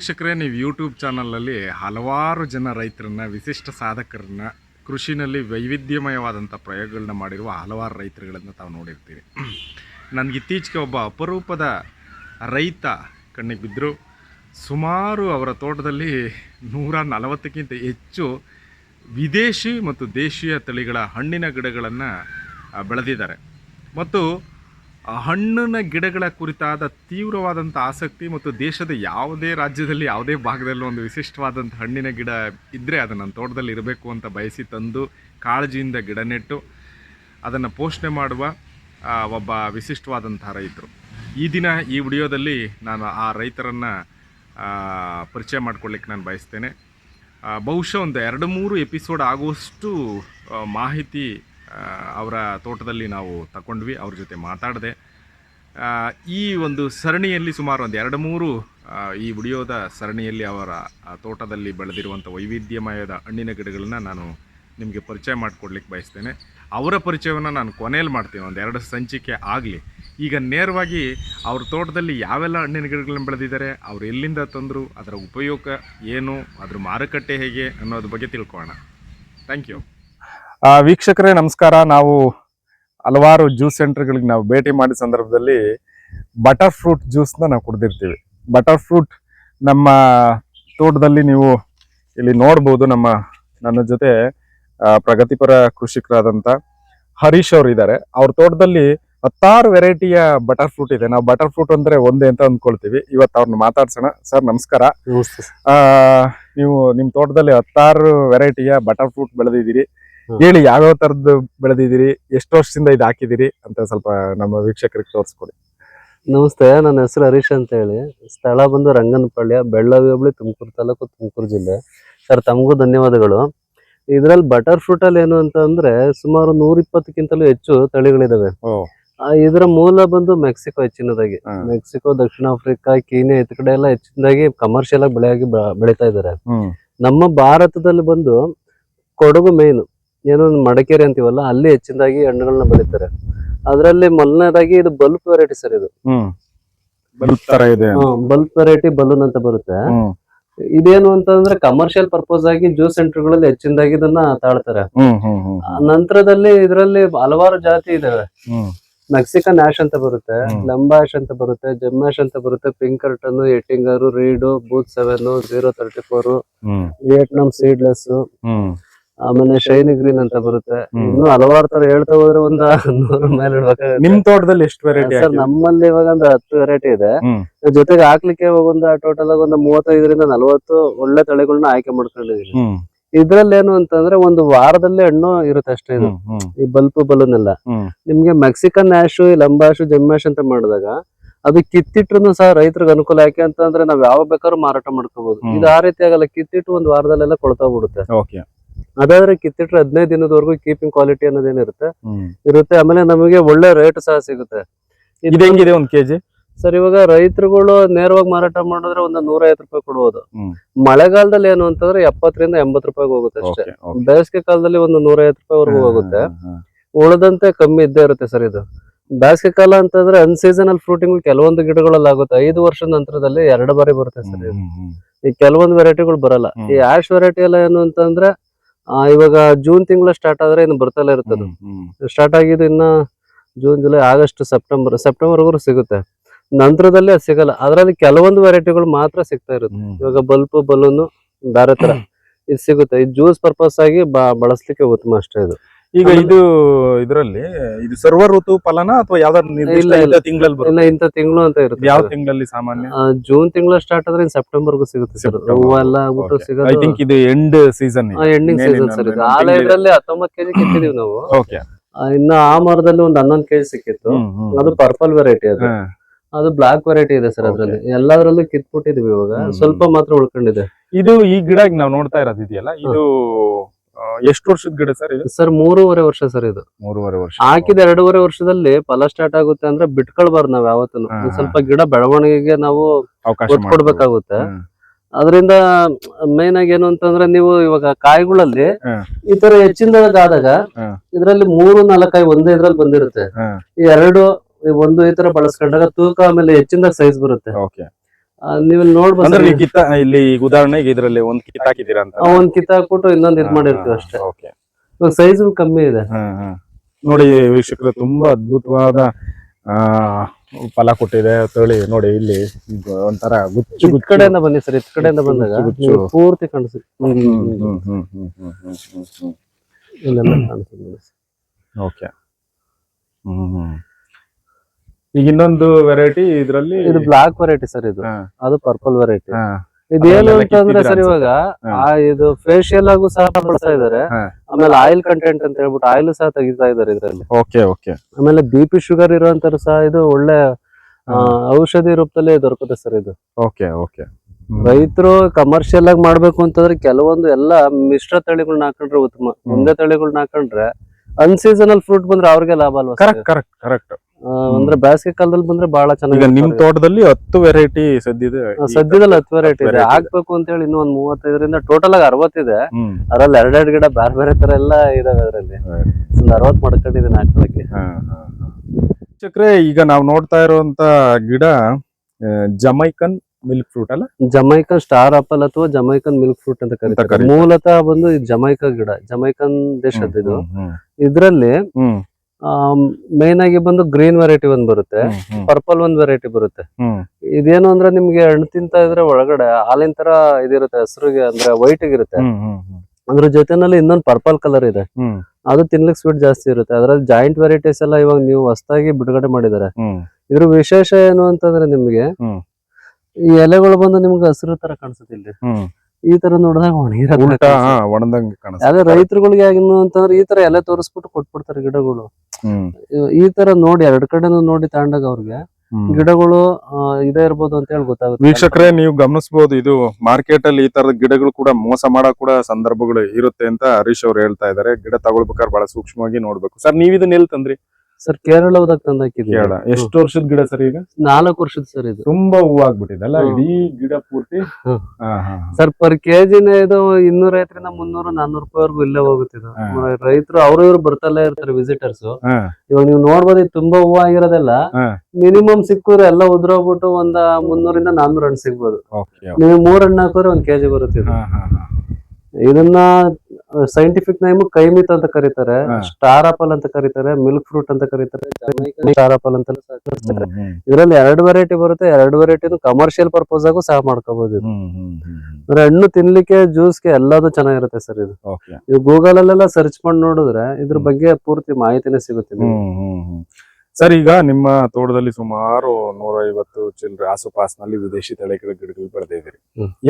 ವೀಕ್ಷಕರೇ, ನೀವು ಯೂಟ್ಯೂಬ್ ಚಾನಲಲ್ಲಿ ಹಲವಾರು ಜನ ರೈತರನ್ನ, ವಿಶಿಷ್ಟ ಸಾಧಕರನ್ನ, ಕೃಷಿನಲ್ಲಿ ವೈವಿಧ್ಯಮಯವಾದಂಥ ಪ್ರಯೋಗಗಳನ್ನ ಮಾಡಿರುವ ಹಲವಾರು ರೈತರುಗಳನ್ನು ತಾವು ನೋಡಿರ್ತೀರಿ. ನನಗೆ ಇತ್ತೀಚೆಗೆ ಒಬ್ಬ ಅಪರೂಪದ ರೈತ ಕಣ್ಣಿಗೆ ಬಿದ್ದರು. ಸುಮಾರು ಅವರ ತೋಟದಲ್ಲಿ ನೂರ ನಲವತ್ತಕ್ಕಿಂತ ಹೆಚ್ಚು ವಿದೇಶಿ ಮತ್ತು ದೇಶೀಯ ತಳಿಗಳ ಹಣ್ಣಿನ ಗಿಡಗಳನ್ನು ಬೆಳೆದಿದ್ದಾರೆ. ಮತ್ತು ಹಣ್ಣಿನ ಗಿಡಗಳ ಕುರಿತಾದ ತೀವ್ರವಾದಂಥ ಆಸಕ್ತಿ ಮತ್ತು ದೇಶದ ಯಾವುದೇ ರಾಜ್ಯದಲ್ಲಿ ಯಾವುದೇ ಭಾಗದಲ್ಲೂ ಒಂದು ವಿಶಿಷ್ಟವಾದಂಥ ಹಣ್ಣಿನ ಗಿಡ ಇದ್ದರೆ ಅದು ನನ್ನ ತೋಟದಲ್ಲಿ ಇರಬೇಕು ಅಂತ ಬಯಸಿ ತಂದು ಕಾಳಜಿಯಿಂದ ಗಿಡ ನೆಟ್ಟು ಅದನ್ನು ಪೋಷಣೆ ಮಾಡುವ ಒಬ್ಬ ವಿಶಿಷ್ಟವಾದಂಥ ರೈತರು. ಈ ದಿನ ಈ ವಿಡಿಯೋದಲ್ಲಿ ನಾನು ಆ ರೈತರನ್ನು ಪರಿಚಯ ಮಾಡ್ಕೊಳ್ಳಿಕ್ಕೆ ನಾನು ಬಯಸ್ತೇನೆ. ಬಹುಶಃ ಒಂದು ಎರಡು ಮೂರು ಎಪಿಸೋಡ್ ಆಗುವಷ್ಟು ಮಾಹಿತಿ ಅವರ ತೋಟದಲ್ಲಿ ನಾವು ತಗೊಂಡ್ವಿ ಅವ್ರ ಜೊತೆ ಮಾತಾಡಿದೆ. ಈ ಒಂದು ಸರಣಿಯಲ್ಲಿ ಸುಮಾರು ಒಂದು ಎರಡು ಮೂರು ಈ ಉಡಿಯೋದ ಸರಣಿಯಲ್ಲಿ ಅವರ ತೋಟದಲ್ಲಿ ಬೆಳೆದಿರುವಂಥ ವೈವಿಧ್ಯಮಯದ ಹಣ್ಣಿನ ಗಿಡಗಳನ್ನ ನಾನು ನಿಮಗೆ ಪರಿಚಯ ಮಾಡಿಕೊಡ್ಲಿಕ್ಕೆ ಬಯಸ್ತೇನೆ. ಅವರ ಪರಿಚಯವನ್ನು ನಾನು ಕೊನೆಯಲ್ಲಿ ಮಾಡ್ತೀನಿ, ಒಂದು ಎರಡು ಸಂಚಿಕೆ ಆಗಲಿ. ಈಗ ನೇರವಾಗಿ ಅವ್ರ ತೋಟದಲ್ಲಿ ಯಾವೆಲ್ಲ ಹಣ್ಣಿನ ಗಿಡಗಳನ್ನು ಬೆಳೆದಿದ್ದಾರೆ, ಅವ್ರು ಎಲ್ಲಿಂದ ತಂದರು, ಅದರ ಉಪಯೋಗ ಏನು, ಅದರ ಮಾರುಕಟ್ಟೆ ಹೇಗೆ ಅನ್ನೋದ್ರ ಬಗ್ಗೆ ತಿಳ್ಕೊಳ್ಳೋಣ ಥ್ಯಾಂಕ್ ಯು ವೀಕ್ಷಕರೇ ನಮಸ್ಕಾರ. ನಾವು ಹಲವಾರು ಜ್ಯೂಸ್ ಸೆಂಟರ್ಗಳಿಗೆ ನಾವು ಭೇಟಿ ಮಾಡಿದ ಸಂದರ್ಭದಲ್ಲಿ ಬಟರ್ ಫ್ರೂಟ್ ಜ್ಯೂಸ್ನ ನಾವು ಕುಡ್ದಿರ್ತೀವಿ. ಬಟರ್ ಫ್ರೂಟ್ ನಮ್ಮ ತೋಟದಲ್ಲಿ ನೀವು ಇಲ್ಲಿ ನೋಡ್ಬೋದು ನಮ್ಮ ನನ್ನ ಜೊತೆ ಪ್ರಗತಿಪರ ಕೃಷಿಕರಾದಂಥ ಹರೀಶ್ ಅವರು ಇದ್ದಾರೆ. ಅವ್ರ ತೋಟದಲ್ಲಿ ಹತ್ತಾರು ವೆರೈಟಿಯ ಬಟರ್ ಫ್ರೂಟ್ ಇದೆ. ನಾವು ಬಟರ್ ಫ್ರೂಟ್ ಅಂದ್ರೆ ಒಂದೇ ಅಂತ ಅಂದ್ಕೊಳ್ತೀವಿ. ಇವತ್ತು ಅವ್ರನ್ನ ಮಾತಾಡ್ಸೋಣ. ಸರ್ ನಮಸ್ಕಾರ. ನೀವು ನಿಮ್ಮ ತೋಟದಲ್ಲಿ ಹತ್ತಾರು ವೆರೈಟಿಯ ಬಟರ್ ಫ್ರೂಟ್ ಬೆಳೆದಿದ್ದೀರಿ. ಹೇಳಿ ಯಾವ್ಯಾವ ತರದ್ದು ಬೆಳೆದಿದ್ದೀರಿ ಎಷ್ಟು ವರ್ಷದಿಂದ ಇದು ಹಾಕಿದಿರಿ ಅಂತ ಸ್ವಲ್ಪ ನಮ್ಮ ವೀಕ್ಷಕರಿಗೆ ತೋರಿಸ್ಕೊಡಿ. ನಮಸ್ತೆ ನನ್ನ ಹೆಸರು ಹರೀಶ್ ಅಂತ ಹೇಳಿ ಸ್ಥಳ ಬಂದು ರಂಗನಪಾಳ್ಯ ಬೆಳ್ಳವಿ ಹೋಬಳಿ ತುಮಕೂರು ತಾಲೂಕು ತುಮಕೂರು ಜಿಲ್ಲೆ. ಸರ್ ತಮಗೂ ಧನ್ಯವಾದಗಳು. ಇದರಲ್ಲಿ ಬಟರ್ ಫ್ರೂಟ್ ಅಲ್ಲಿ ಏನು ಅಂತ ಅಂದ್ರೆ ಸುಮಾರು ನೂರ ಇಪ್ಪತ್ತಕ್ಕಿಂತಲೂ ಹೆಚ್ಚು ತಳಿಗಳಿದಾವೆ. ಇದರ ಮೂಲ ಬಂದು ಮೆಕ್ಸಿಕೋ ಹೆಚ್ಚಿನದಾಗಿ. ಮೆಕ್ಸಿಕೋ ದಕ್ಷಿಣ ಆಫ್ರಿಕಾ ಕೀನ್ಯಾ ಈ ಕಡೆ ಎಲ್ಲ ಹೆಚ್ಚಿನದಾಗಿ ಕಮರ್ಷಿಯಲ್ ಆಗಿ ಬೆಳೆಯಾಗಿ ಬೆಳಿತಾ ಬೆಳೀತಾ ಇದ್ದಾರೆ ನಮ್ಮ ಭಾರತದಲ್ಲಿ ಬಂದು ಕೊಡಗು ಮೇನ್ ಏನು ಮಡಕೇರಿ ಅಂತೀವಲ್ಲ ಅಲ್ಲಿ ಹೆಚ್ಚಿನದಾಗಿ ಹಣ್ಣುಗಳನ್ನ ಬೆಳೀತಾರೆ. ಅದರಲ್ಲಿ ಮೊದಲನೇದಾಗಿ ಇದು ಬಲ್ಬ್ ವೆರೈಟಿ ಸರ್ ಇದು. ಬಲ್ಪ್ ಬಲ್ಬ್ ತರ ಇದೆ. ಬಲ್ಬ್ ವೆರೈಟಿ ಬಲೂನ್ ಅಂತ ಬರುತ್ತೆ. ಇದೇನು ಅಂತಂದ್ರೆ ಕಮರ್ಷಿಯಲ್ ಪರ್ಪಸ್ ಆಗಿ ಜ್ಯೂಸ್ ಸೆಂಟರ್ಗಳಲ್ಲಿ ಹೆಚ್ಚಿನದಾಗಿ ಇದನ್ನ ತಾಳ್ತಾರೆ. ನಂತರದಲ್ಲಿ ಇದರಲ್ಲಿ ಹಲವಾರು ಜಾತಿ ಇದಾವೆ. ಮೆಕ್ಸಿಕನ್ ಆಶ್ ಅಂತ ಬರುತ್ತೆ. ಲಂಬಾಶ್ ಅಂತ ಬರುತ್ತೆ ಜಮ್ಮಾಶ್ ಅಂತ ಬರುತ್ತೆ ಪಿಂಕ್ ಕರ್ಟನ್ ಎಟ್ಟಿಂಗರು ರೀಡು booth seven zero thirty four Vietnam seedless ಆಮೇಲೆ ಶೈನಿ ಗ್ರೀನ್ ಅಂತ ಬರುತ್ತೆ. ಇನ್ನು ಹಲವಾರು ತರ ಹೇಳ್ತಾ ಹೋದ್ರೆ ಒಂದ್ ನೂರ ಮೇಲೆ ಇಡ್ಬೇಕಾಗುತ್ತೆ. ನಿಮ್ ತೋಟದಲ್ಲಿ ಎಷ್ಟು ವೆರೈಟಿ ಸರ್ ನಮ್ಮಲ್ಲಿ ಇವಾಗ ಒಂದು ಹತ್ತು ವೆರೈಟಿ ಇದೆ. ಜೊತೆಗೆ ಹಾಕ್ಲಿಕ್ಕೆ ಒಂದು ಟೋಟಲ್ ಆಗಿ ಒಂದು ಮೂವತ್ತೈದರಿಂದ ನಲವತ್ತು ಒಳ್ಳೆ ತಳಿಗಳನ್ನ ಆಯ್ಕೆ ಮಾಡ್ಕೊಂಡಿದೀನಿ. ಇದ್ರಲ್ಲಿ ಏನು ಅಂತಂದ್ರೆ ಒಂದು ವಾರದಲ್ಲೇ ಹಣ್ಣು ಇರುತ್ತೆ ಅಷ್ಟೇ ಇದು. ಈ ಬಲ್ಪ್ ಬಲೂನ್ ಎಲ್ಲ ನಿಮ್ಗೆ ಮೆಕ್ಸಿಕನ್ ಆಶು ಲಂಬಾಶು ಜಮ್ಮಾಶ್ ಅಂತ ಮಾಡಿದಾಗ ಅದು ಕಿತ್ತಿಟ್ರು ಸಹ ರೈತರಿಗೆ ಅನುಕೂಲ ಯಾಕೆ ಅಂತಂದ್ರೆ ನಾವ್ ಯಾವ ಬೇಕಾದ್ರೂ ಮಾರಾಟ ಮಾಡ್ಕೋಬಹುದು. ಇದು ಆ ರೀತಿ ಆಗಲ್ಲ ಕಿತ್ತಿಟ್ಟು ಒಂದ್ ವಾರದಲ್ಲೆಲ್ಲ ಕೊಳ್ತಾ ಬಿಡುತ್ತೆ ಅದಾದ್ರೆ ಕಿತ್ತಿಟ್ರೆ ಹದಿನೈದು ದಿನದವರೆಗೂ ಕೀಪಿಂಗ್ ಕ್ವಾಲಿಟಿ ಅನ್ನೋದೇನಿರುತ್ತೆ ಇರುತ್ತೆ. ಆಮೇಲೆ ನಮಗೆ ಒಳ್ಳೆ ರೇಟ್ ಸಹ ಸಿಗುತ್ತೆ. ಇದು ಹೆಂಗಿದೆ ಒಂದ್ ಕೆಜಿ? ಸರ್ ಇವಾಗ ರೈತರುಗಳು ನೇರವಾಗಿ ಮಾರಾಟ ಮಾಡಿದ್ರೆ ಒಂದು ನೂರ ಐವತ್ತು ರೂಪಾಯಿ ಕೊಡಬಹುದು ಮಳೆಗಾಲದಲ್ಲಿ ಏನು ಅಂತಂದ್ರೆ ಎಪ್ಪತ್ತರಿಂದ ಎಂಬತ್ತು ರೂಪಾಯಿಗೆ ಹೋಗುತ್ತೆ ಅಷ್ಟೇ. ಬೇಸಿಗೆ ಕಾಲದಲ್ಲಿ ಒಂದು ನೂರ ಐವತ್ತು ರೂಪಾಯಿ ವರೆಗೂ ಹೋಗುತ್ತೆ ಉಳದಂತೆ ಕಮ್ಮಿ ಇದ್ದೇ ಇರುತ್ತೆ ಸರ್ ಇದು. ಬೇಸಿಗೆ ಕಾಲ ಅಂತಂದ್ರೆ ಅನ್ಸೀಸನಲ್ ಫ್ರೂಟಿಂಗ್ ಕೆಲವೊಂದು ಗಿಡಗಳಲ್ಲಿ ಆಗುತ್ತೆ ಐದು ವರ್ಷದ ನಂತರದಲ್ಲಿ ಎರಡು ಬಾರಿ ಬರುತ್ತೆ ಸರ್ ಇದು. ಈ ಕೆಲವೊಂದು ವೆರೈಟಿಗಳು ಬರಲ್ಲ. ಈ ಆಶ್ ವೆರೈಟಿ ಎಲ್ಲ ಏನು ಅಂತಂದ್ರೆ ಇವಾಗ ಜೂನ್ ತಿಂಗಳ ಸ್ಟಾರ್ಟ್ ಆದ್ರೆ ಇನ್ನು ಬರ್ತಲೇ ಇರುತ್ತೆ ಅದು ಸ್ಟಾರ್ಟ್ ಆಗಿದ್ದು ಇನ್ನ ಜೂನ್ ಜುಲೈ ಆಗಸ್ಟ್ ಸೆಪ್ಟೆಂಬರ್ ಸೆಪ್ಟೆಂಬರ್ವರೆಗೂ ಸಿಗುತ್ತೆ. ನಂತರದಲ್ಲಿ ಅದು ಸಿಗಲ್ಲ. ಅದರಲ್ಲಿ ಕೆಲವೊಂದು ವೆರೈಟಿಗಳು ಮಾತ್ರ ಸಿಗ್ತಾ ಇರುತ್ತೆ. ಇವಾಗ ಬಲ್ಪ್ ಬಲೂನು ಬೇರೆ ತರ ಇದು ಸಿಗುತ್ತೆ. ಇದು ಜ್ಯೂಸ್ ಪರ್ಪಸ್ ಆಗಿ ಬಳಸ್ಲಿಕ್ಕೆ ಉತ್ತಮ ಅಷ್ಟೇ ಇದು. ಈಗ ಇದು ಇದರಲ್ಲಿ ಇದು ಸರ್ವ ಋತು ಫಲನ ಅಥವಾ ಯಾವ್ದಾದ್ರು ನಿರ್ದಿಷ್ಟ ಇಲ್ಲ. ತಿಂಗಳಲ್ಲಿ ಬರುತ್ತೆ? ಇಲ್ಲ ಇಂತ ತಿಂಗಳು ಅಂತ ಇರುತ್ತೆ ಯಾವ sir. ತಿಂಗಳಲ್ಲಿ ಸಾಮಾನ್ಯ? ಆ, ಜೂನ್ ತಿಂಗಳ ಸ್ಟಾರ್ಟ್ ಆದ್ರೆ ಸೆಪ್ಟೆಂಬರ್ ಗು ಸಿಗುತ್ತೆ ಸರ್. September. ಹೂವು ಎಲ್ಲ ಆಗ್ಬಿಟ್ಟು ಐ ಸಿಗೋದು ಥಿಂಕ್ ಇದು end season ending season sir ಇದು. ಆ ಹತ್ತೊಂಬತ್ತು ಕೆಜಿ ಕಿತ್ತಿದೀವಿ ನಾವು. ಓಕೆ ಆ, ಇನ್ನು ಆ ಮರದಲ್ಲಿ ಒಂದು ಹನ್ನೊಂದು ಕೆಜಿ ಸಿಕ್ಕಿತ್ತು. ಅದು ಪರ್ಪಲ್ ವೆರೈಟಿ ಅದು. ಅದು ಬ್ಲಾಕ್ ವೆರೈಟಿ ಇದೆ ಸರ್ ಅದ್ರಲ್ಲಿ. ಎಲ್ಲಾದ್ರಲ್ಲೂ ಕಿತ್ಬಿಟ್ಟಿದೀವಿ ಇವಾಗ. ಹ್ಮ್. ಸ್ವಲ್ಪ ಮಾತ್ರ ಉಳ್ಕೊಂಡಿದೆ. ಇದು ಈ ಗಿಡ ಈಗ ನಾವು ನೋಡ್ತಾ ಇರೋದಿದೆಯಲ್ಲ ಇದು ಎಷ್ಟು ವರ್ಷದ ಗಿಡ ಸರ್ ಇದು? ಸರ್ ಮೂರುವರೆ ವರ್ಷ ಸರ್ ಇದು. ಮೂರುವರೆ ವರ್ಷ. ಹಾಕಿದ ಎರಡೂವರೆ ವರ್ಷದಲ್ಲಿ ಫಲ ಸ್ಟಾರ್ಟ್ ಆಗುತ್ತೆ ಅಂದ್ರೆ ಬಿಟ್ಕೊಳ್ಬಾರ್ದು ನಾವ್ ಯಾವತ್ತೂ. ಸ್ವಲ್ಪ ಗಿಡ ಬೆಳವಣಿಗೆಗೆ ನಾವು ಒತ್ತು ಕೊಡ್ಬೇಕಾಗುತ್ತೆ. ಅದರಿಂದ ಮೇನ್ ಆಗಿ ಏನು ಅಂತಂದ್ರೆ ನೀವು ಇವಾಗ ಕಾಯಿಗಳಲ್ಲಿ. ಈ ತರ ಹೆಚ್ಚಿನದಾದಾಗ ಇದರಲ್ಲಿ ಇದ್ರಲ್ಲಿ ಮೂರು ನಾಲ್ಕಾಯಿ ಒಂದೇ ಇದ್ರಲ್ಲಿ ಬಂದಿರುತ್ತೆ. ಈ ಎರಡು ಒಂದು ಈ ತರ ಬಳಸ್ಕೊಂಡಾಗ ತೂಕ ಆಮೇಲೆ ಹೆಚ್ಚಿನ ಸೈಜ್ ಬರುತ್ತೆ. ನೀವು ನೋಡ್ಬೋದು ಅಂದ್ರೆ ನೀವು ಕಿತ್ತ ಇಲ್ಲಿ ಈಗ ಉದಾಹರಣೆಗೆ ಇದರಲ್ಲಿ ಒಂದ್ ಕಿತ್ ಹಾಕಿದ್ದೀರಾ ಅಂತ ಒಂದ್ ಕಿತ್ತ ಹಾಕ್ಬಿಟ್ಟು ಇನ್ನೊಂದ್ ಇದ್ ಮಾಡಿರ್ತೀವಿ ಅಷ್ಟೇ ಓಕೆ ಇವಾಗ ಸೈಜ್ ಕಮ್ಮಿ ಇದೆ ನೋಡಿ ವೀಕ್ಷಕರು ತುಂಬಾ ಅದ್ಭುತವಾದ ಆ ಫಲ ಕೊಟ್ಟಿದೆ ತಳಿ ನೋಡಿ ಇಲ್ಲಿ ಒಂಥರ ಗುಚ್ಚು ಗುಚ್ಚು ಕಡೆಯಿಂದ ಬನ್ನಿ ಸರ್ ಈ ಕಡೆಯಿಂದ ಬಂದಾಗ ಗುಚ್ಚು. ನಿಮ್ಗೆ ಪೂರ್ತಿ ಕಾಣಿಸಿ ಇಲ್ಲೆಲ್ಲ ಕಾಣಿಸ್ತದೆ ಹ್ಮ್ ಓಕೆ ಹ್ಮ್ ಈಗ ಇನ್ನೊಂದು ವೆರೈಟಿ ಇದ್ರಲ್ಲಿ ಇದು ಬ್ಲಾಕ್ ವೆರೈಟಿ ಸರ್ ಇದು. ಅದು ಪರ್ಪಲ್ ವೆರೈಟಿ ಇದು ಏನು ಅಂತಂದ್ರೆ ಸರ್ ಇವಾಗ ಇದು ಫೇಶಿಯಲ್ ಆಗು ಸಹ ಬಳಸ್ತಾ ಇದಾರೆ. ಆಮೇಲೆ ಆಯಿಲ್ ಕಂಟೆಂಟ್ ಅಂತ ಹೇಳ್ಬಿಟ್ಟು ಆಯಿಲ್ ಸಹ ತೆಗಿತಾ ಇದಾರೆ ಇದ್ರಲ್ಲಿ. ಓಕೆ ಓಕೆ ಆಮೇಲೆ ಬಿ ಪಿ ಶುಗರ್ ಇರುವಂತರು ಸಹ ಇದು ಒಳ್ಳೆ ಔಷಧಿ ರೂಪದಲ್ಲಿ ದೊರಕುತ್ತೆ ಸರ್ ಇದು. ಓಕೆ ಓಕೆ ರೈತರು ಕಮರ್ಷಿಯಲ್ ಆಗಿ ಮಾಡ್ಬೇಕು ಅಂತಂದ್ರೆ ಕೆಲವೊಂದು ಎಲ್ಲ ಮಿಶ್ರ ತಳಿಗಳನ್ನ ಹಾಕೊಂಡ್ರೆ ಉತ್ತಮ. ಒಂದೇ ತಳಿಗಳನ್ನ ಹಾಕೊಂಡ್ರೆ ಅನ್ಸೀಸನಲ್ ಫ್ರೂಟ್ ಬಂದ್ರೆ ಅವ್ರಿಗೆ ಲಾಭ ಅಲ್ವಾ ಕರೆಕ್ಟ್ ಕರೆಕ್ಟ್ ಕರೆಕ್ಟ್ ಅಂದ್ರೆ ಬೇಸಿಗೆ ಕಾಲದಲ್ಲಿ ಬಂದ್ರೆ ಬಹಳ ಚೆನ್ನಾಗಿ ನಿಮ್ ತೋಟದಲ್ಲಿ ಹತ್ತು ವೆರೈಟಿ ಸದ್ಯದ ಸದ್ಯದಲ್ಲಿ ಹತ್ತು ವೆರೈಟಿ ಇದೆ. ಹಾಕ್ಬೇಕು ಅಂತ ಹೇಳಿ ಇನ್ನೂ ಒಂದ್ ಮೂವತ್ತೈದರಿಂದ ಟೋಟಲ್ ಆಗಿ ಅರವತ್ತಿದೆ. ಅದ್ರಲ್ಲಿ ಎರಡೆರಡು ಗಿಡ ಬೇರೆ ಬೇರೆ ತರ ಎಲ್ಲ ಇದಾವೆ ಅದರಲ್ಲಿ. ಒಂದ್ ಅರವತ್ ಮಾಡ್ಕೊಂಡಿದ್ದೀನಿ ಹಾಕೊಳಕ್ಕೆ ಹಾ, ಹಾ, ಹಾ. ಚಕ್ರೆ ಈಗ ನಾವು ನೋಡ್ತಾ ಇರುವಂತ ಗಿಡ ಜಮೈಕನ್ ಮಿಲ್ಕ್ ಫ್ರೂಟ್ ಅಲ್ಲ? ಜಮೈಕನ್ ಸ್ಟಾರ್ ಆಪಲ್ ಅಥವಾ ಜಮೈಕನ್ ಮಿಲ್ಕ್ ಫ್ರೂಟ್ ಅಂತ ಕರೀತಾರೆ. ಮೂಲತಃ ಬಂದು ಜಮೈಕಾ ಗಿಡ ಜಮೈಕನ್ ದೇಶದ ಇದು. ಇದ್ರಲ್ಲಿ ಮೇನ್ ಆಗಿ ಬಂದು ಗ್ರೀನ್ ವೆರೈಟಿ ಒಂದ್ ಬರುತ್ತೆ. ಪರ್ಪಲ್ ಒಂದ್ ವೆರೈಟಿ ಬರುತ್ತೆ. ಇದೇನು ಅಂದ್ರೆ ನಿಮ್ಗೆ ಹಣ್ಣು ತಿಂತಾ ಇದ್ರೆ ಒಳಗಡೆ ಹಾಲಿನ ತರ ಇದಿರುತ್ತೆ ಹಸ್ರಿಗೆ ಅಂದ್ರೆ ವೈಟ್ ಇರುತ್ತೆ. ಅದ್ರ ಜೊತೆನಲ್ಲಿ ಇನ್ನೊಂದ್ ಪರ್ಪಲ್ ಕಲರ್ ಇದೆ. ಅದು ತಿನ್ಲಿಕ್ ಸ್ವೀಟ್ ಜಾಸ್ತಿ ಇರುತ್ತೆ. ಅದ್ರಲ್ಲಿ ಜಾಯಿಂಟ್ ವೆರೈಟೀಸ್ ಎಲ್ಲ ಇವಾಗ ನೀವು ಹೊಸದಾಗಿ ಬಿಡುಗಡೆ ಮಾಡಿದ್ದಾರೆ ಇದ್ರ ವಿಶೇಷ ಏನು ಅಂತಂದ್ರೆ ನಿಮ್ಗೆ ಈ ಎಲೆಗಳು ಬಂದು ನಿಮ್ಗೆ ಹಸಿರು ತರ ಕಾಣಿಸುತ್ತೆ ಇಲ್ಲಿ. ಈ ತರ ನೋಡಿದಾಗ ಒಣದಂಗ್ ಕಾಣಿಸ್ತದೆ. ಅದೇ ರೈತರುಗಳಿಗೆ ಆಗಿನ ಅಂತಂದ್ರೆ ಈ ತರ ಎಲ್ಲ ತೋರಿಸ್ಬಿಟ್ಟು ಕೊಟ್ಬಿಡ್ತಾರೆ ಗಿಡಗಳು. ಈ- ತರ ನೋಡಿ ಎರಡ್ ಕಡೆನೂ ನೋಡಿ ತಗೊಂಡಾಗ ಅವ್ರಿಗೆ ಗಿಡಗಳು ಇದೇ ಇರ್ಬೋದು ಅಂತ ಹೇಳಿ ಗೊತ್ತಾಗುತ್ತೆ. ವೀಕ್ಷಕರೇ ನೀವು ಗಮನಿಸಬಹುದು ಇದು ಮಾರ್ಕೆಟ್ ಅಲ್ಲಿ ಈ ತರದ ಗಿಡಗಳು ಕೂಡ ಮೋಸ ಮಾಡೋ ಕೂಡ ಸಂದರ್ಭಗಳು ಇರುತ್ತೆ ಅಂತ ಹರೀಶ್ ಅವ್ರು ಹೇಳ್ತಾ ಇದಾರೆ ಗಿಡ ತಗೊಳ್ಬೇಕಾದ್ರೆ ಬಹಳ ಸೂಕ್ಷ್ಮವಾಗಿ ನೋಡ್ಬೇಕು. ಸರ್ ನೀವ್ ಇದನ್ನ ಎಲ್ಲಿ ತಂದ್ರಿ ಸರ್ ಕೇರಳದಾಗ ತಂದಾಕಿದ್ವಿ ಕೇಳ ಎಷ್ಟು ವರ್ಷದ ಗಿಡ ಸರ್ ಈಗ ನಾಲ್ಕು ವರ್ಷದ ಸರ್ ಇದು. ತುಂಬಾ ಹೂವು ಆಗ್ಬಿಟ್ಟಿದೆ ಅಲ್ಲ? ಇಡೀ ಗಿಡ ಪೂರ್ತಿ. ಸರ್ ಪರ್ ಕೆಜಿನ ಇದು ಇನ್ನೂರ ಐತ್ರಿಂದ ಮುನ್ನೂರು ನಾನ್ನೂರು ರೂಪಾಯಿವರೆಗೂ ಇಲ್ಲೇ ಹೋಗುತ್ತಿದ್ದು. ರೈತರು ಅವ್ರು ಇವ್ರು ಬರ್ತಲೇ ಇರ್ತಾರೆ ವಿಸಿಟರ್ಸ್ ಇವಾಗ ನೀವು ನೋಡ್ಬೋದು ತುಂಬಾ ಹೂವು ಆಗಿರೋದೆಲ್ಲ. ಮಿನಿಮಮ್ ಸಿಕ್ಕಿದ್ರೆ ಎಲ್ಲ ಉದ್ರೋಗ್ಬಿಟ್ಟು ಒಂದ ಮುನ್ನೂರಿಂದ ನಾನ್ನೂರ ಹಣ್ಣು ಸಿಗ್ಬೋದು. ನೀವು ಮೂರ್ ಹಣ್ಣು ಹಾಕಿದ್ರೆ ಒಂದ್ ಕೆಜಿ ಬರುತ್ತೆ ಇದು. ಹಾ, ಹಾ, ಹಾ. ಇದನ್ನ ಸೈಂಟಿಫಿಕ್ ನೇಮ್ ಕೈಮಿತ್ ಅಂತ ಕರೀತಾರೆ. ಸ್ಟಾರ್ ಆಪಲ್ ಅಂತ ಕರೀತಾರೆ ಮಿಲ್ಕ್ ಫ್ರೂಟ್ ಅಂತ ಕರೀತಾರೆ ಸ್ಟಾರ್ ಆಪಲ್ ಅಂತ ಇದ್ರಲ್ಲಿ ಎರಡು ವೆರೈಟಿ ಬರುತ್ತೆ ಎರಡು ವೆರೈಟಿನು ಕಮರ್ಷಿಯಲ್ ಪರ್ಪಸ್ ಆಗು ಸಹ ಮಾಡ್ಕೋಬಹುದು ಇದು. ಅಂದ್ರೆ ಹಣ್ಣು ತಿನ್ಲಿಕ್ಕೆ ಜ್ಯೂಸ್ಗೆ ಎಲ್ಲಾದು ಚೆನ್ನಾಗಿರುತ್ತೆ ಸರ್ ಇದು. ನೀವು ಗೂಗಲ್ ಅಲ್ಲೆಲ್ಲ ಸರ್ಚ್ ಮಾಡಿ ನೋಡಿದ್ರೆ ಇದ್ರ ಬಗ್ಗೆ ಪೂರ್ತಿ ಮಾಹಿತಿನೇ ಸಿಗುತ್ತೆ. ಸರ್ ಈಗ ನಿಮ್ಮ ತೋಟದಲ್ಲಿ ಸುಮಾರು ನೂರೈವತ್ತು ಚಿಲ್ಲರೆ ಆಸುಪಾಸಿನಲ್ಲಿ ವಿದೇಶಿ ತಳಿಗಳ ಗಿಡಗಳು ಬೆಳೆದಿದ್ದೀರಿ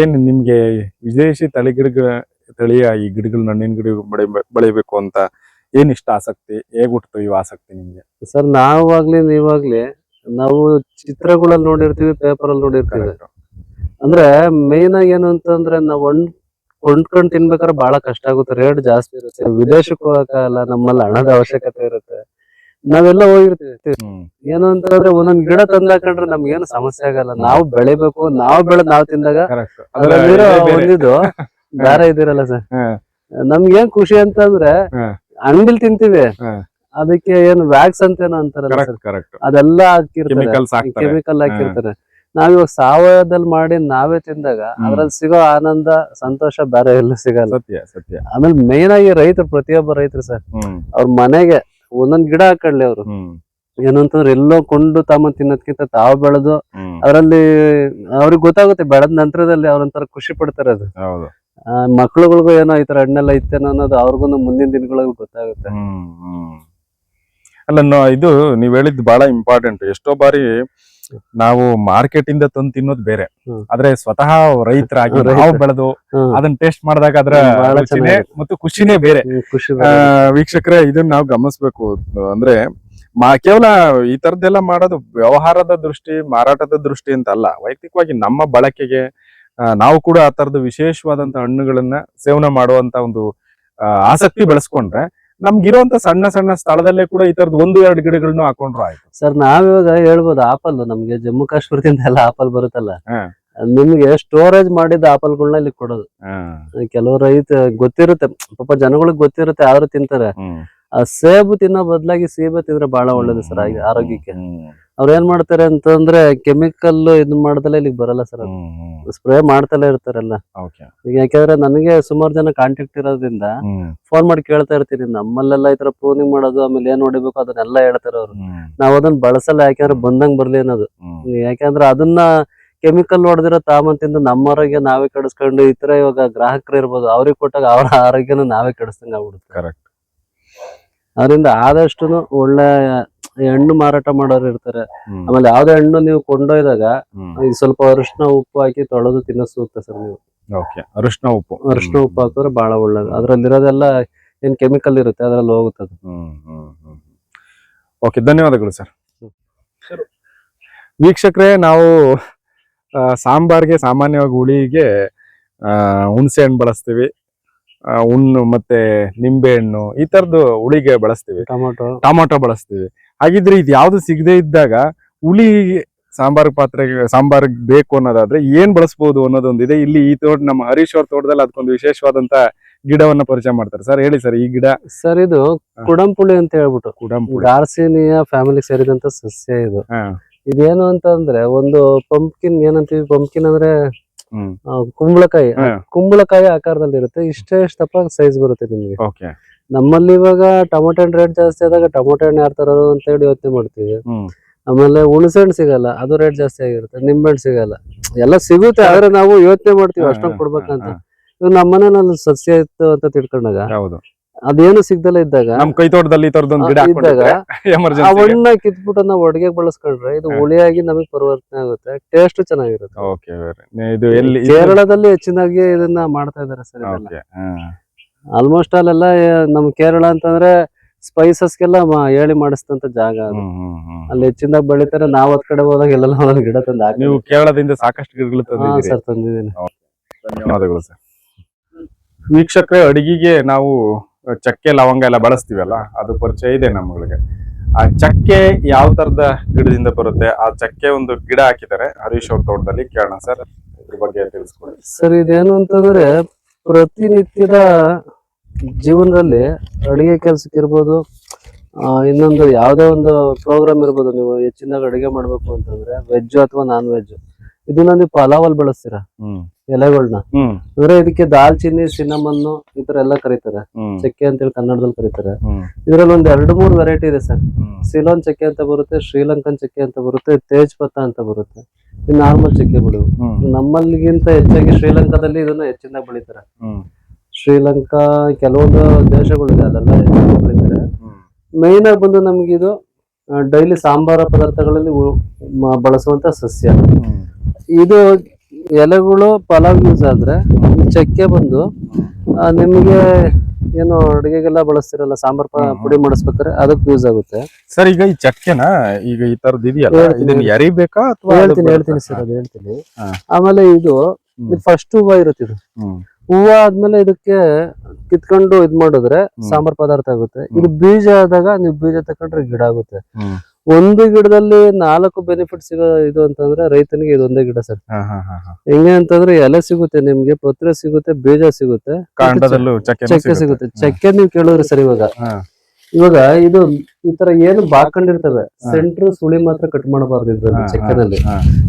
ಏನು ನಿಮ್ಗೆ ವಿದೇಶಿ ತಳಿಗಿಡ ತಳಿಯ ಈ ಗಿಡಗಳು ಹಣ್ಣಿನ ಗಿಡ ಬೆಳೆ ಬೆಳಿಬೇಕು ಅಂತ ಏನ್ ಇಷ್ಟ ಆಸಕ್ತಿ? ಹೇಗ್ ಹುಟ್ಟಿತು ಇವು ಆಸಕ್ತಿ ನಿಮ್ಗೆ? ಸರ್ ನಾವಾಗ್ಲಿ ನೀವಾಗ್ಲಿ ನಾವು ಚಿತ್ರಗಳಲ್ಲಿ ನೋಡಿರ್ತೀವಿ ಪೇಪರ್ ಅಲ್ಲಿ ನೋಡಿರ್ತೀವಿ. ಅಂದ್ರೆ ಮೇನ್ ಆಗಿ ಏನು ಅಂತಂದ್ರೆ ನಾವ್ ಒಂದ್ ಕೊಂಡ್ಕೊಂಡ್ ತಿನ್ಬೇಕಾದ್ರೆ ಬಹಳ ಕಷ್ಟ ಆಗುತ್ತೆ ರೇಟ್ ಜಾಸ್ತಿ ಇರುತ್ತೆ. ವಿದೇಶಕ್ಕೆ ಹೋಗಕ್ಕಾಗಲ್ಲ ನಮ್ಮಲ್ಲಿ ಹಣದ ಅವಶ್ಯಕತೆ ಇರುತ್ತೆ. ನಾವೆಲ್ಲ ಹೋಗಿರ್ತೀವಿ. ಏನು ಅಂತಂದ್ರೆ ಒಂದೊಂದ್ ಗಿಡ ತಂದಾಕೊಂಡ್ರೆ ನಮ್ಗೆ ಏನು ಸಮಸ್ಯೆ ಆಗಲ್ಲ. ನಾವು ಬೆಳಿಬೇಕು ನಾವು ಬೆಳೆದ್ ನಾವ್ ತಿಂದಾಗ ಕರೆಕ್ಟ್ ಬೇರೆ ಇದಿರಲ್ಲ ಸರ್? ನಮ್ಗೆ ಏನ್ ಖುಷಿ ಅಂತಂದ್ರೆ ಅಂದ್ರೆ ಅಂಗಡಿಲ್ ತಿಂತೀವಿ. ಅದಕ್ಕೆ ಏನು ವ್ಯಾಕ್ಸ್ ಅಂತ ಏನೋ ಅಂತಾರಲ್ಲ ಸರ್? ಅದೆಲ್ಲ ಹಾಕಿರ್ತಾರೆ. ಕೆಮಿಕಲ್ ಹಾಕಿರ್ತಾರೆ. ನಾವಿವಾಗ ಸಾವಯವದಲ್ಲಿ ಮಾಡಿ ನಾವೇ ತಿಂದಾಗ ಅದ್ರಲ್ಲಿ ಸಿಗೋ ಆನಂದ ಸಂತೋಷ ಬೇರೆ ಎಲ್ಲ ಸಿಗಲ್ಲ. ಸತ್ಯ ಸತ್ಯ. ಆಮೇಲೆ ಮೇನ್ ಆಗಿ ರೈತರು ಪ್ರತಿಯೊಬ್ಬ ರೈತರು ಸರ್ ಅವ್ರ ಮನೆಗೆ ಒಂದೊಂದ್ ಗಿಡ ಹಾಕೊಳ್ಳಿ ಅವ್ರು. ಏನಂತಂದ್ರೆ ಎಲ್ಲೋ ಕೊಂಡು ತಮ್ಮ ತಿನ್ನೋದ್ಕಿಂತ ತಾವು ಬೆಳೆದು ಅದರಲ್ಲಿ ಅವ್ರಿಗೆ ಗೊತ್ತಾಗುತ್ತೆ ಬೆಳೆದ ನಂತರದಲ್ಲಿ ಅವ್ರಂತರ ಖುಷಿ ಪಡ್ತಾರೆ ಅದು. ಮಕ್ಳುಗಳ್ಗೂ ಏನೋ ಈ ತರ ಹಣ್ಣೆಲ್ಲ ಇತ್ತೇನೋ ಅನ್ನೋದು ಅವ್ರಿಗೂ ಮುಂದಿನ ದಿನಗಳಿಗೂ ಗೊತ್ತಾಗುತ್ತೆ. ಅಲ್ಲ ಇದು ನೀವ್ ಹೇಳಿದ್ ಬಹಳ ಇಂಪಾರ್ಟೆಂಟ್ ಎಷ್ಟೋ ಬಾರಿ ನಾವು ಮಾರ್ಕೆಟ್ ಇಂದ ತಂದು ತಿನ್ನೋದು ಬೇರೆ. ಆದ್ರೆ ಸ್ವತಃ ರೈತರಾಗಿ ನಾವು ಬೆಳೆದು ಅದನ್ನ ಟೇಸ್ಟ್ ಮಾಡಿದಾಗ ಅದ್ರ ಮತ್ತು ಖುಷಿನೇ ಬೇರೆ. ವೀಕ್ಷಕರೇ ಇದನ್ನ ನಾವು ಗಮನಿಸ್ಬೇಕು. ಅಂದ್ರೆ ಮಾ ಕೇವಲ ಈ ತರದ್ದೆಲ್ಲ ಮಾಡೋದು ವ್ಯವಹಾರದ ದೃಷ್ಟಿ ಮಾರಾಟದ ದೃಷ್ಟಿ ಅಂತ ಅಲ್ಲ. ವೈಯಕ್ತಿಕವಾಗಿ ನಮ್ಮ ಬಳಕೆಗೆ ನಾವು ಕೂಡ ಆ ತರದ ವಿಶೇಷವಾದಂತ ಹಣ್ಣುಗಳನ್ನ ಸೇವನೆ ಮಾಡುವಂತ ಒಂದು ಆಸಕ್ತಿ ಬೆಳೆಸ್ಕೊಂಡ್ರೆ ನಮ್ಗಿರುವಂತ ಸಣ್ಣ ಸಣ್ಣ ಸ್ಥಳದಲ್ಲೇ ಕೂಡ ಈ ತರದ ಒಂದು ಎರಡು ಗಿಡಗಳನ್ನ ಹಾಕೊಂಡ್ರು ಆಯ್ತು. ಸರ್ ನಾವಿವಾಗ ಹೇಳ್ಬೋದು ಆಪಲ್ ನಮ್ಗೆ ಜಮ್ಮು ಕಾಶ್ಮೀರದಿಂದ ಎಲ್ಲ ಆಪಲ್ ಬರುತ್ತಲ್ಲ. ನಿಮ್ಗೆ ಸ್ಟೋರೇಜ್ ಮಾಡಿದ ಆಪಲ್ಗಳನ್ನ ಇಲ್ಲಿ ಕೊಡೋದು. ಕೆಲವು ರೈತ ಗೊತ್ತಿರುತ್ತೆ ಪಾಪ ಜನಗಳಿಗೆ ಗೊತ್ತಿರುತ್ತೆ ಆದ್ರೂ ತಿಂತಾರೆ. ಆ ಸೇಬು ತಿನ್ನೋ ಬದಲಾಗಿ ಸೀಬೆ ತಿಂದ್ರೆ ಬಹಳ ಒಳ್ಳೇದು ಸರ್ ಆಗಿ- ಆರೋಗ್ಯಕ್ಕೆ. ಅವ್ರ ಏನ್ ಮಾಡ್ತಾರೆ ಅಂತಂದ್ರೆ ಕೆಮಿಕಲ್ ಇದ್ ಮಾಡ್ದಲ್ಲ ಇಲ್ಲಿಗೆ ಬರಲ್ಲ ಸರ್ ಸ್ಪ್ರೇ ಮಾಡ್ತಲೇ ಇರ್ತಾರಲ್ಲ. ಈಗ ಯಾಕಂದ್ರೆ ನನಗೆ ಸುಮಾರು ಜನ ಕಾಂಟ್ಯಾಕ್ಟ್ ಇರೋದ್ರಿಂದ ಫೋನ್ ಮಾಡಿ ಕೇಳ್ತಾ ಇರ್ತೀನಿ. ನಮ್ಮಲ್ಲೆಲ್ಲ ಈ ತರ ಪ್ರೂನಿಂಗ್ ಮಾಡೋದು ಆಮೇಲೆ ಏನ್ ಹೊಡಿಬೇಕು ಅದನ್ನೆಲ್ಲ ಹೇಳ್ತಾರೆ ಅವ್ರು. ನಾವ್ ಅದನ್ನ ಬಳಸಲ್ಲ ಯಾಕಂದ್ರೆ ಬಂದಂಗ್ ಬರ್ಲಿ ಅನ್ನೋದು. ಯಾಕಂದ್ರೆ ಅದನ್ನ ಕೆಮಿಕಲ್ ಹೊಡೆದಿರೋ ತಾಮಂತಿಂದ ನಮ್ಮ ಆರೋಗ್ಯ ನಾವೇ ಕೆಡಿಸ್ಕೊಂಡು ಈ ತರ ಇವಾಗ ಗ್ರಾಹಕರು ಇರ್ಬೋದು ಅವ್ರಿಗೆ ಕೊಟ್ಟಾಗ ಅವರ ಆರೋಗ್ಯನ ನಾವೇ ಕೆಡಿಸ್ದಂಗ ಆಗ್ಬಿಡುತ್ತೆ. ಕರೆಕ್ಟ್ ಅದರಿಂದ ಆದಷ್ಟು ಒಳ್ಳೆ ಹಣ್ಣು ಮಾರಾಟ ಮಾಡೋರು ಇರ್ತಾರೆ. ಆಮೇಲೆ ಯಾವ್ದೇ ಹಣ್ಣು ನೀವು ಕೊಂಡೊಯ್ದಾಗ ಈ ಸ್ವಲ್ಪ ಅರಿಶಿನ ಉಪ್ಪು ಹಾಕಿ ತೊಳೆದು ತಿನ್ನೋ ಸೂಕ್ತ ಸರ್ ನೀವು. ಓಕೆ. ಅರಿಶಿನ ಉಪ್ಪು. ಅರಿಶಿನ ಉಪ್ಪು ಹಾಕಿದ್ರೆ ಬಹಳ ಒಳ್ಳೇದು. ಅದ್ರಲ್ಲಿರೋದೆಲ್ಲ ಏನ್ ಕೆಮಿಕಲ್ ಇರುತ್ತೆ ಅದ್ರಲ್ಲಿ ಹೋಗುತ್ತೆ ಅದು. ಓಕೆ ಧನ್ಯವಾದಗಳು ಸರ್. ವೀಕ್ಷಕರೇ ನಾವು ಸಾಂಬಾರ್ಗೆ ಸಾಮಾನ್ಯವಾಗಿ ಹುಳಿಗೆ ಆ, ಹುಣಸೆ ಹಣ್ಣು ಬಳಸ್ತೀವಿ. ಹುಣ್ಣು ಮತ್ತೆ ನಿಂಬೆ ಹಣ್ಣು ಈ ತರದ್ದು ಹುಳಿಗೆ ಬಳಸ್ತೀವಿ. ಟೊಮೊಟೊ. ಟೊಮೊಟೊ ಬಳಸ್ತೀವಿ. ಹಾಗಿದ್ರೆ ಇದು ಯಾವುದು ಸಿಗದೆ ಇದ್ದಾಗ ಹುಲಿ ಸಾಂಬಾರ್ ಪಾತ್ರೆಗೆ ಸಾಂಬಾರ್ ಬೇಕು ಅನ್ನೋದಾದ್ರೆ ಏನ್ ಅನ್ನೋದೊಂದು ಅನ್ನೋದೊಂದಿದೆ. ಇಲ್ಲಿ ಈ ತೋಟ ನಮ್ಮ ಹರೀಶ್ ಅವ್ರ ತೋಟದಲ್ಲಿ ಅದಕ್ಕೊಂದು ವಿಶೇಷವಾದಂತ ಗಿಡವನ್ನ ಪರಿಚಯ ಮಾಡ್ತಾರೆ. ಸರ್ ಹೇಳಿ ಸರ್ ಈ ಗಿಡ. ಸರ್ ಇದು ಕುಡಂಪುಳಿ ಅಂತ ಹೇಳ್ಬಿಟ್ಟು. ಕುಡಂಪುಳಿ. ಗಾರ್ಸಿನಿಯ ಫ್ಯಾಮಿಲಿ ಸೇರಿದಂತ ಸಸ್ಯ ಇದು. ಇದೇನು ಅಂತ ಅಂದ್ರೆ ಒಂದು ಪಂಪ್ಕಿನ್ ಏನಂತೀವಿ? ಪಂಪ್ಕಿನ್ ಅಂದ್ರೆ ಕುಂಬಳಕಾಯಿ. ಕುಂಬಳಕಾಯಿ ಆಕಾರದಲ್ಲಿ ಇರುತ್ತೆ ಇಷ್ಟೇ ಇಷ್ಟಪ್ಪ ಸೈಜ್ ಬರುತ್ತೆ ನಿಮ್ಗೆ. ಓಕೆ ನಮ್ಮಲ್ಲಿ ಇವಾಗ ಟೊಮೊಟೊ ಹಣ್ಣು ರೇಟ್ ಜಾಸ್ತಿ ಆದಾಗ ಟೊಮೊಟೊ ಹಣ್ಣು ಯಾರು ತರೋರು ಅಂತ ಹೇಳಿ ಯೋಚನೆ ಮಾಡ್ತೀವಿ. ಆಮೇಲೆ ಹುಣಸೆ ಹಣ್ಣು ಸಿಗಲ್ಲ ಅದು ರೇಟ್ ಜಾಸ್ತಿ ಆಗಿರುತ್ತೆ ನಿಂಬೆ ಹಣ್ಣು ಸಿಗಲ್ಲ. ಎಲ್ಲ ಸಿಗುತ್ತೆ ಆದ್ರೆ ನಾವು ಯೋಚನೆ ಮಾಡ್ತೀವಿ ಅಷ್ಟೊಂದು ಕೊಡ್ಬೇಕಂತ. ಇವ್ ಇವಾಗ ನಮ್ಮ ನಾನು ಸಸ್ಯ ಇತ್ತು ಅಂತ ತಿಳ್ಕೊಂಡಾಗ ಅದೇನು ಸಿಗ್ದಲ್ಲ ಇದ್ದಾಗ ನಮ್ ಕೈ ತೋಟದಲ್ಲಿ ಹಣ್ಣನ್ನ ಕಿತ್ಬಿಟ್ಟು ನಾವು ಒಡಗೆ ಬಳಸ್ಕೊಂಡ್ರೆ ಇದು. ಹುಳಿಯಾಗಿ ನಮಗೆ ಪರಿವರ್ತನೆ ಆಗುತ್ತೆ ಟೇಸ್ಟ್ ಚೆನ್ನಾಗಿರುತ್ತೆ. ಕೇರಳದಲ್ಲಿ ಹೆಚ್ಚಿನಾಗಿ ಇದನ್ನ ಮಾಡ್ತಾ ಇದಾರೆ ಸರ್ ಆಲ್ಮೋಸ್ಟ್ ಅಲ್ಲೆಲ್ಲ ನಮ್ ಕೇರಳ ಅಂತಂದ್ರೆ ಸ್ಪೈಸಸ್ಗೆಲ್ಲ ಹೇಳಿ ಮಾಡಿಸ್ತಂತ ಜಾಗ ಅದು. ಅಲ್ಲಿ ಹೆಚ್ಚಿನದಾಗಿ ಬೆಳಿತಾರೆ ನಾವ್ ಅದ್ ಕಡೆ ಹೋದಾಗ ಎಲ್ಲೆಲ್ಲ ಒಂದೊಂದ್ ಗಿಡ ತಂದ ನೀವು ಕೇರಳದಿಂದ ಸಾಕಷ್ಟು ಗಿಡಗಳು ತಂದಿದ್ದೀರಿ. ಸರ್ ತಂದಿದ್ದೀನಿ. ಧನ್ಯವಾದಗಳು ಸರ್. ವೀಕ್ಷಕರೇ ಅಡಿಗೆಗೆ ನಾವು ಚಕ್ಕೆ ಲವಂಗ ಎಲ್ಲ ಬಳಸ್ತೀವಲ್ಲ ಅದು ಪರಿಚಯ ಇದೆ ನಮ್ಗಳಿಗೆ. ಆ ಚಕ್ಕೆ ಯಾವ ತರದ ಗಿಡದಿಂದ ಬರುತ್ತೆ? ಆ ಚಕ್ಕೆ ಒಂದು ಗಿಡ ಹಾಕಿದ್ದಾರೆ. ಹರೀಶ್ ಅವ್ರ ತೋಟದಲ್ಲಿ ಕೇಳೋಣ ಸರ್. ಇದ್ರ ಬಗ್ಗೆ ತಿಳಿಸ್ಕೊಡಿ. ಸರ್ ಇದೇನು ಅಂತಂದ್ರೆ ಪ್ರತಿನಿತ್ಯದ ಜೀವನದಲ್ಲಿ ಅಡಿಗೆ ಕೆಲ್ಸಕ್ಕೆ ಇರ್ಬೋದು ಇನ್ನೊಂದು ಯಾವುದೇ ಒಂದು ಪ್ರೋಗ್ರಾಮ್ ಇರ್ಬೋದು ನೀವು ಹೆಚ್ಚಿನಾಗ ಅಡಿಗೆ ಮಾಡ್ಬೇಕು ಅಂತಂದ್ರೆ ವೆಜ್ ಅಥವಾ ನಾನ್ ವೆಜ್ ಇದನ್ನ ನೀವು ಪಲಾವಲ್ಲಿ ಬಳಸ್ತೀರಾ? ಎಲೆಗಳನ್ನ ಅಂದ್ರೆ ಇದಕ್ಕೆ ದಾಲ್ಚಿನ್ನಿ ಸಿನಮನ್ ಈ ತರ ಎಲ್ಲ ಕರೀತಾರೆ. ಚಕ್ಕೆ ಚಕ್ಕೆ ಅಂತೇಳಿ ಕನ್ನಡದಲ್ಲಿ ಕರೀತಾರೆ. ಇದ್ರಲ್ಲಿ ಒಂದ್ ಎರಡು ಮೂರು ವೆರೈಟಿ ಇದೆ ಸರ್. ಸಿಲೋನ್ ಚಕ್ಕೆ ಅಂತ ಬರುತ್ತೆ ಶ್ರೀಲಂಕನ್ ಚಕ್ಕೆ ಅಂತ ಬರುತ್ತೆ ತೇಜ್ ಪತ್ತ ಅಂತ ಬರುತ್ತೆ. ನಾರ್ಮಲ್ ಚಕ್ಕೆ ಬೆಳೆವು ನಮ್ಮಲ್ಲಿಗಿಂತ ಹೆಚ್ಚಾಗಿ ಶ್ರೀಲಂಕಾದಲ್ಲಿ ಇದನ್ನ ಹೆಚ್ಚಿನ ಬೆಳಿತಾರೆ. ಶ್ರೀಲಂಕಾ ಕೆಲವೊಂದು ದೇಶಗಳಿದೆ ಅಲ್ಲೆಲ್ಲ ಹೆಚ್ಚಾಗಿ ಬೆಳಿತಾರೆ. ಮೇನ್ ಆಗಿ ಬಂದು ನಮ್ಗೆ ಇದು ಡೈಲಿ ಸಾಂಬಾರ ಪದಾರ್ಥಗಳಲ್ಲಿ ಬಳಸುವಂತ ಸಸ್ಯ. ಇದು ಎಲೆಗಳು ಪಲಾವ್ ಯೂಸ್ ಆದ್ರೆ ಚಕ್ಕೆ ಬಂದು ನಿಮ್ಗೆ ಏನು ಅಡುಗೆಗೆಲ್ಲ ಬಳಸ್ತಿರಲ್ಲ ಸಾಂಬಾರ್. ಪುಡಿ ಮಾಡಿಸ್ಬೇಕಾದ್ರೆ ಅದಕ್ಕೆ ಯೂಸ್ ಆಗುತ್ತೆ. ಸರ್ ಈಗ ಈ ಚಕ್ಕೆನ? ಈಗ ಈ ತರದ್ ಇದೆಯಲ್ಲ ಇದನ್ನ ಎರಿಬೇಕಾ ಅಥವಾ ಹೇಳ್ತೀನಿ ಹೇಳ್ತೀನಿ ಸರ್ ಅದು ಹೇಳ್ತೀನಿ. ಆಮೇಲೆ ಇದು ಫಸ್ಟ್ ಹೂವ ಇರುತ್ತೆ ಇದು. ಹೂವ ಆದ್ಮೇಲೆ ಇದಕ್ಕೆ ಕಿತ್ಕೊಂಡು ಇದ್ ಮಾಡಿದ್ರೆ ಸಾಂಬಾರ್ ಪದಾರ್ಥ ಆಗುತ್ತೆ. ಇದು ಬೀಜ ಆದಾಗ ನೀವು ಬೀಜ ತಕೊಂಡ್ರೆ ಗಿಡ ಆಗುತ್ತೆ. ಒಂದು ಗಿಡದಲ್ಲಿ ನಾಲ್ಕು ಬೆನಿಫಿಟ್ ಸಿಗೋ ಇದು ಅಂತಂದ್ರೆ ರೈತನಿಗೆ ಇದೊಂದೇ ಗಿಡ ಸರ್. ಹೆಂಗೆ ಅಂತಂದ್ರೆ ಎಲೆ ಸಿಗುತ್ತೆ ನಿಮ್ಗೆ ಪತ್ರ ಸಿಗುತ್ತೆ ಬೀಜ ಸಿಗುತ್ತೆ. ಚಕ್ಕೆ ಸಿಗುತ್ತೆ. ಚಕ್ಕೆ ನೀವು ಕೇಳಿದ್ರಿ ಸರ್ ಇವಾಗ. ಇವಾಗ ಇದು ಈ ತರ ಏನು ಬಾಕೊಂಡಿರ್ತವೆ ಸೆಂಟ್ರ್ ಸುಳಿ ಮಾತ್ರ ಕಟ್ ಮಾಡಬಾರ್ದು ಇದ್ರಲ್ಲಿ ಚಕ್ಕೆನಲ್ಲಿ.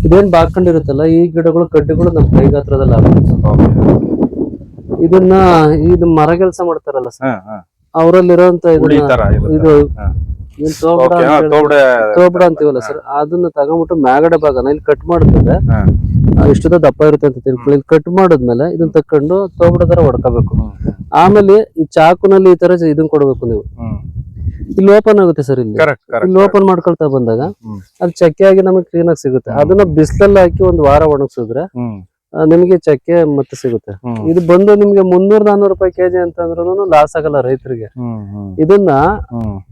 ಇದೇನ್ ಬಾಕೊಂಡಿರುತ್ತಲ್ಲ ಈ ಗಿಡಗಳು ಕಡ್ಡಿಗಳು ನಮ್ ಕೈಗಾತ್ರದಲ್ಲಿ ಆಗುತ್ತೆ. ಇದನ್ನ ಇದು ಮರ ಕೆಲಸ ಮಾಡ್ತಾರಲ್ಲ ಸರ್. ಅವರಲ್ಲಿರೋ ಇದು ತೋಬಡ ಅಂತೀವಲ್ಲ ಸರ್ ಅದನ್ನ ತಗೊಂಡ್ಬಿಟ್ಟು ಮ್ಯಾಗಡೆ ಭಾಗನ ಇಲ್ಲಿ ಕಟ್ ಮಾಡ್ತದೆ ಇಷ್ಟದ ದಪ್ಪ ಇರುತ್ತೆ ಅಂತ ತಿಳ್ಕೊಳ್ಳಿ. ಇಲ್ಲಿ ಕಟ್ ಮಾಡಿದ್ಮೇಲೆ ಇದನ್ನ ತಕೊಂಡು ತೋಬಡ ತರ ಹೊಡ್ಕೋಬೇಕು ಆಮೇಲೆ ಈ ಚಾಕುನಲ್ಲಿ ಈ ತರ ಇದನ್ನ ಕೊಡ್ಬೇಕು ನೀವು. ಇಲ್ಲಿ ಓಪನ್ ಆಗುತ್ತೆ ಸರ್ ಇಲ್ಲಿ. ಇಲ್ಲಿ ಓಪನ್ ಮಾಡ್ಕೊಳ್ತಾ ಬಂದಾಗ. ಅದು ಚಕ್ಕೆ ಆಗಿ ನಮಗೆ ಕ್ಲೀನ್ ಆಗಿ ಸಿಗುತ್ತೆ. ಅದನ್ನ ಬಿಸಿಲಲ್ಲಿ ಹಾಕಿ ಒಂದು ವಾರ ಒಣಗಿಸಿದ್ರೆ ನಿಮಗೆ ಚಕ್ಕೆ ಮತ್ತೆ ಸಿಗುತ್ತೆ. ಇದು ಬಂದು ನಿಮ್ಗೆ ಮುನ್ನೂರ್ ನಾನೂರು ರೂಪಾಯಿ ಕೆಜಿ ಅಂತಂದ್ರೂ ಲಾಸ್ ಆಗಲ್ಲ ರೈತರಿಗೆ. ಇದನ್ನ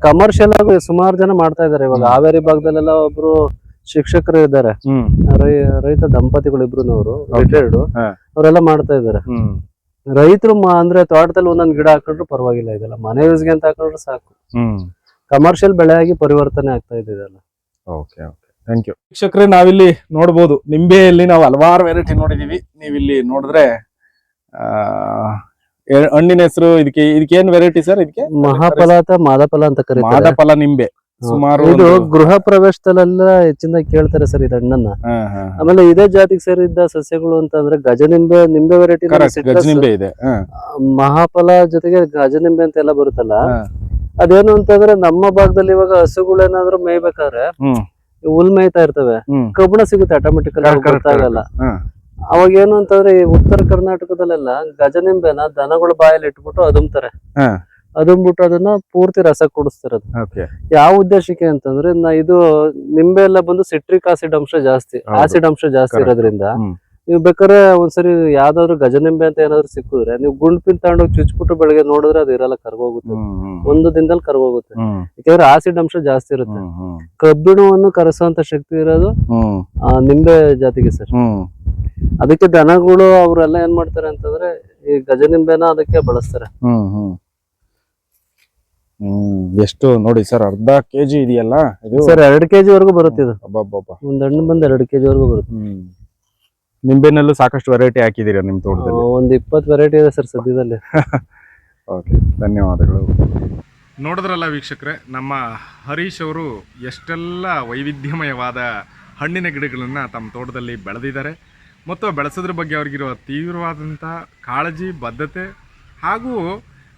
ಕಮರ್ಷಿಯಲ್ ಆಗಿ ಸುಮಾರು ಜನ ಮಾಡ್ತಾ ಇದಾರೆ. ಇವಾಗ ಹಾವೇರಿ ಭಾಗದಲ್ಲೆಲ್ಲ ಒಬ್ರು ಶಿಕ್ಷಕರು ಇದ್ದಾರೆ. ರೈತ ದಂಪತಿಗಳು ಇಬ್ರುನವರು ರಿಟೈರ್ಡ್ ಅವರೆಲ್ಲಾ ಮಾಡ್ತಾ ಇದಾರೆ. ರೈತರು ಅಂದ್ರೆ ತೋಟದಲ್ಲಿ ಒಂದೊಂದ್ ಗಿಡ ಹಾಕೊಂಡ್ರು ಪರವಾಗಿಲ್ಲ ಇದೆಲ್ಲ. ಮನೆ ಯೂಸ್ಗೆ ಅಂತ ಹಾಕೊಂಡ್ರು ಸಾಕು. ಕಮರ್ಷಿಯಲ್ ಬೆಳೆಯಾಗಿ ಪರಿವರ್ತನೆ ಆಗ್ತಾ ಇದೆ ಇದೆಲ್ಲ. ಓಕೆ ಓಕೆ ಥ್ಯಾಂಕ್ ಯು ವೀಕ್ಷಕರೇ ನಾವಿಲ್ಲಿ ನೋಡ್ಬೋದು. ನಿಂಬೆಯಲ್ಲಿ ನಾವು ಹಲವಾರು ವೆರೈಟಿ ನೋಡಿದೀವಿ. ನೀವಿಲ್ಲಿ ನೋಡಿದ್ರೆ ಆ, ಹಣ್ಣಿನ ಹೆಸರು ಇದಕ್ಕೆ ಇದಕ್ಕೆ ಏನ್ ವೆರೈಟಿ ಸರ್ ಇದಕ್ಕೆ? ಮಹಾಫಲ ಅಥವಾ ಮಾದಫಲ ಅಂತ ಕರೀತಾರೆ. ಮಾದಫಲ ನಿಂಬೆ. ಸುಮಾರು ಇದು ಗೃಹ ಪ್ರವೇಶದಲ್ಲೆಲ್ಲ ಹೆಚ್ಚಿನ ಕೇಳ್ತಾರೆ ಸರ್ ಇದು ಹಣ್ಣನ್ನ. ಆಮೇಲೆ ಇದೇ ಜಾತಿಗೆ ಸೇರಿದ್ದ ಸಸ್ಯಗಳು ಅಂತಂದ್ರೆ ಗಜನಿಂಬೆ ನಿಂಬೆ ವೆರೈಟಿ ಗಜ ಗಜನಿಂಬೆ ಇದೆ. ಮಹಾಫಲ ಜೊತೆಗೆ ಗಜನಿಂಬೆ ಅಂತ ಎಲ್ಲ ಬರುತ್ತಲ್ಲ. ಅದೇನು ಅಂತಂದ್ರೆ ನಮ್ಮ ಭಾಗದಲ್ಲಿ ಇವಾಗ ಹಸುಗಳೇನಾದ್ರೂ ಮೇಯ್ಬೇಕಾದ್ರೆ ಹುಲ್ ಮೇಯ್ತಾ ಇರ್ತವೆ ಕಬ್ಬಣ ಸಿಗುತ್ತೆ ಆಟೋಮೆಟಿಕ್ ಗೊತ್ತಾಗಲ್ಲ. ಅವಾಗ ಏನು ಅಂತಂದ್ರೆ ಈ ಉತ್ತರ ಕರ್ನಾಟಕದಲ್ಲೆಲ್ಲ ಗಜನಿಂಬೆನ ದನಗಳ ಬಾಯಲ್ಲಿ ಇಟ್ಬಿಟ್ಟು ಅದುಮ್ತಾರೆ ಅದುಂಬಿಟ್ಟು ಅದನ್ನ ಪೂರ್ತಿ ರಸ ಕುಡಿಸ್ತಿರೋದು. ಯಾವ ಉದ್ದೇಶಕ್ಕೆ ಅಂತಂದ್ರೆ ಇದು ನಿಂಬೆ ಎಲ್ಲ ಬಂದು ಸಿಟ್ರಿಕ್ ಆಸಿಡ್ ಅಂಶ ಜಾಸ್ತಿ. ಆಸಿಡ್ ಅಂಶ ಜಾಸ್ತಿ ಇರೋದ್ರಿಂದ. ನೀವು ಬೇಕಾದ್ರೆ ಒಂದ್ಸರಿ ಯಾವ್ದಾದ್ರು ಗಜನಿಂಬೆ ಅಂತ ಏನಾದ್ರು ಸಿಕ್ಕಿದ್ರೆ ನೀವು ಗುಂಡ್ಪಿನ್ ತಗೊಂಡೋಗಿ ಚುಚ್ಬಿಟ್ಟು ಬೆಳಗ್ಗೆ ನೋಡಿದ್ರೆ ಅದು ಇರಲ್ಲ ಕರ್ಗೋಗುತ್ತೆ. ಒಂದು ದಿನದಲ್ಲಿ ಕರ್ಗೋಗುತ್ತೆ. ಯಾಕಂದ್ರೆ ಆಸಿಡ್ ಅಂಶ ಜಾಸ್ತಿ ಇರುತ್ತೆ. ಕಬ್ಬಿಣವನ್ನು ಕರೆಸುವಂತ ಶಕ್ತಿ ಇರೋದು ಆ, ನಿಂಬೆ ಜಾತಿಗೆ ಸರ್. ಅದಕ್ಕೆ ದನಗಳು ಅವರೆಲ್ಲ ಏನ್ ಮಾಡ್ತಾರೆ ಅಂತಂದ್ರೆ ಈ ಗಜನಿಂಬೆನ ಅದಕ್ಕೆ ಬಳಸ್ತಾರೆ. ಹ್ಮ್ ಎಷ್ಟು ನೋಡಿ ಸರ್ ಅರ್ಧ ಕೆಜಿ ಇದೆಯಲ್ಲ ಇದು? ಸರ್ ಎರಡ್ ಕೆಜಿ ವರೆಗೂ ಬರುತ್ತೆ ಇದು. ಒಂದ್ ಹಣ್ಣು ಬಂದ್ ಎರಡ್ ಕೆಜಿ ವರೆಗೂ ಬರುತ್ತೆ. ನಿಂಬೆನಲ್ಲೂ ಸಾಕಷ್ಟು ವೆರೈಟಿ ಹಾಕಿದ್ದೀರಾ ನಿಮ್ಮ ತೋಟದಲ್ಲಿ? ಒಂದು ಇಪ್ಪತ್ತು ವೆರೈಟಿ ಇದೆ ಸರ್ ಸದ್ಯದಲ್ಲಿ. ಓಕೆ ಧನ್ಯವಾದಗಳು. ನೋಡಿದ್ರಲ್ಲ ವೀಕ್ಷಕರೇ ನಮ್ಮ ಹರೀಶ್ ಅವರು ಎಷ್ಟೆಲ್ಲ ವೈವಿಧ್ಯಮಯವಾದ ಹಣ್ಣಿನ ಗಿಡಗಳನ್ನು ತಮ್ಮ ತೋಟದಲ್ಲಿ ಬೆಳೆದಿದ್ದಾರೆ. ಮತ್ತು ಬೆಳೆಸೋದ್ರ ಬಗ್ಗೆ ಅವ್ರಿಗಿರುವ ತೀವ್ರವಾದಂಥ ಕಾಳಜಿ ಬದ್ಧತೆ ಹಾಗೂ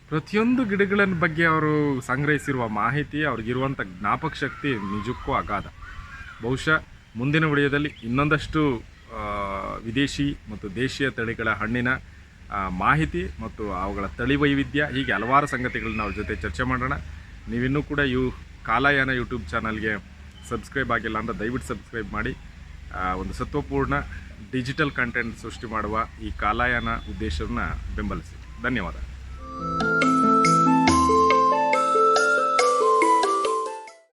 ಪ್ರತಿಯೊಂದು ಗಿಡಗಳ ಬಗ್ಗೆ ಅವರು ಸಂಗ್ರಹಿಸಿರುವ ಮಾಹಿತಿ ಅವ್ರಿಗಿರುವಂಥ ಜ್ಞಾಪಕ ಶಕ್ತಿ ನಿಜಕ್ಕೂ ಅಗಾಧ. ಬಹುಶಃ ಮುಂದಿನ ವಿಡಿಯೋದಲ್ಲಿ ಇನ್ನೊಂದಷ್ಟು ವಿದೇಶಿ ಮತ್ತು ದೇಶೀಯ ತಳಿಗಳ ಹಣ್ಣಿನ ಮಾಹಿತಿ ಮತ್ತು ಅವುಗಳ ತಳಿ ವೈವಿಧ್ಯ ಹೀಗೆ ಹಲವಾರು ಸಂಗತಿಗಳನ್ನ ಅವ್ರ ಜೊತೆ ಚರ್ಚೆ ಮಾಡೋಣ. ನೀವಿನ್ನೂ ಕೂಡ ಯು, ಕಾಲಯಾನ ಯೂಟ್ಯೂಬ್ ಚಾನಲ್ಗೆ ಸಬ್ಸ್ಕ್ರೈಬ್ ಆಗಿಲ್ಲ ಅಂತ ದಯವಿಟ್ಟು ಸಬ್ಸ್ಕ್ರೈಬ್ ಮಾಡಿ. ಒಂದು ಸತ್ವಪೂರ್ಣ ಡಿಜಿಟಲ್ ಕಂಟೆಂಟ್ ಸೃಷ್ಟಿ ಮಾಡುವ ಈ ಕಾಲಯಾನ ಉದ್ದೇಶವನ್ನು ಬೆಂಬಲಿಸಿ. ಧನ್ಯವಾದ.